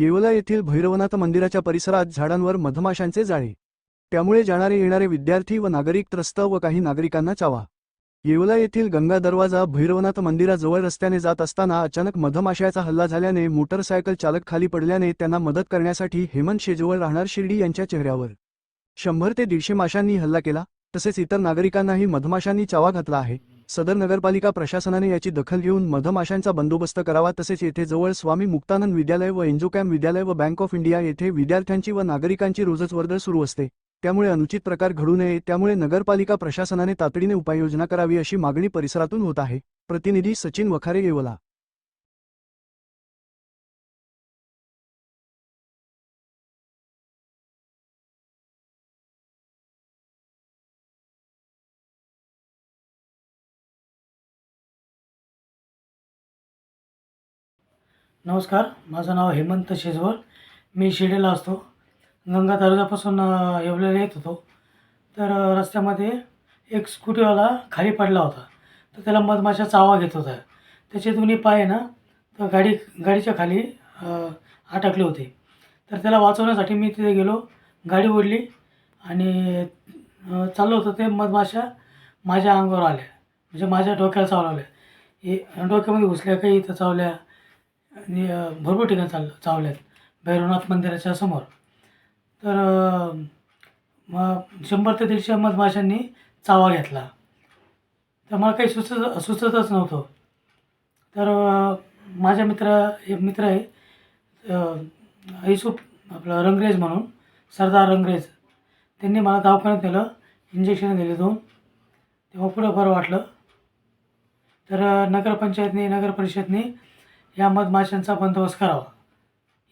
येवला येथील भैरवनाथ मंदिराच्या परिसरात झाडांवर मधमाशांचे जाळे. त्यामुळे जाणारे येणारे विद्यार्थी व नागरिक त्रस्त व काही नागरिकांना चावा. येवला येथील गंगा दरवाजा भैरवनाथ मंदिराजवळ रस्त्याने जात असताना अचानक मधमाशाचा हल्ला झाल्याने मोटरसायकल चालक खाली पडल्याने त्यांना मदत करण्यासाठी हेमंत शेजवळ राहणार शिर्डी यांच्या चेहऱ्यावर. शंभर ते दीडशे माशांनी हल्ला केला तसेच इतर नागरिकांनाही मधमाशांनी चावा घातला आहे. सदर नगरपालिका प्रशासनाने याची दखल घेऊन मधमाशांचा बंदोबस्त करावा तसेच येथे जवळ स्वामी मुक्तानंद विद्यालय व एन्जोकॅम विद्यालय व बँक ऑफ इंडिया येथे विद्यार्थ्यांची व नागरिकांची रोजच वर्दळ सुरू असते. त्यामुळे अनुचित प्रकार घडू नये त्यामुळे नगरपालिका प्रशासनाने तातडीने उपाययोजना करावी अशी मागणी परिसरातून होत आहे. प्रतिनिधी सचिन वखारे येवला. नमस्कार माझं नाव हेमंत शेजवळ. मी शिर्डीला असतो. गंगा दर्जापासून येवलेला येत होतो. तर रस्त्यामध्ये एक स्कूटीवाला खाली पडला होता. तर त्याला मधमाशा चावा घेत होता. त्याचे दोन्ही पाय ना तर गाडी गाडीच्या खाली अटकले होते. तर त्याला वाचवण्यासाठी मी तिथे गेलो. गाडी ओढली आणि चाललो होतं. ते मधमाशा माझ्या अंगावर आल्या. म्हणजे माझ्या डोक्याला चावल्या हे डोक्यामध्ये घुसल्या काही इथं चावल्या? आणि भरपूर ठिकाणी चाल चावल्यात. भैरवनाथ मंदिराच्या समोर. तर मग शंभर ते दीडशे मधमाशांनी चावा घेतला. तर मला काही सुचत सुचतच नव्हतं. तर माझ्या मित्र एक मित्र आहे ऐसूप आपलं रंगरेज म्हणून सरदार रंगरेज. त्यांनी मला दवाखान्यात नेलं इंजेक्शन दिले दोन. तेव्हा पुढं बरं वाटलं. तर नगरपंचायतने नगर परिषदने या मधमाशांचा बंदोबस्त करावा.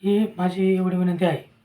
ही माझी एवढी विनंती आहे.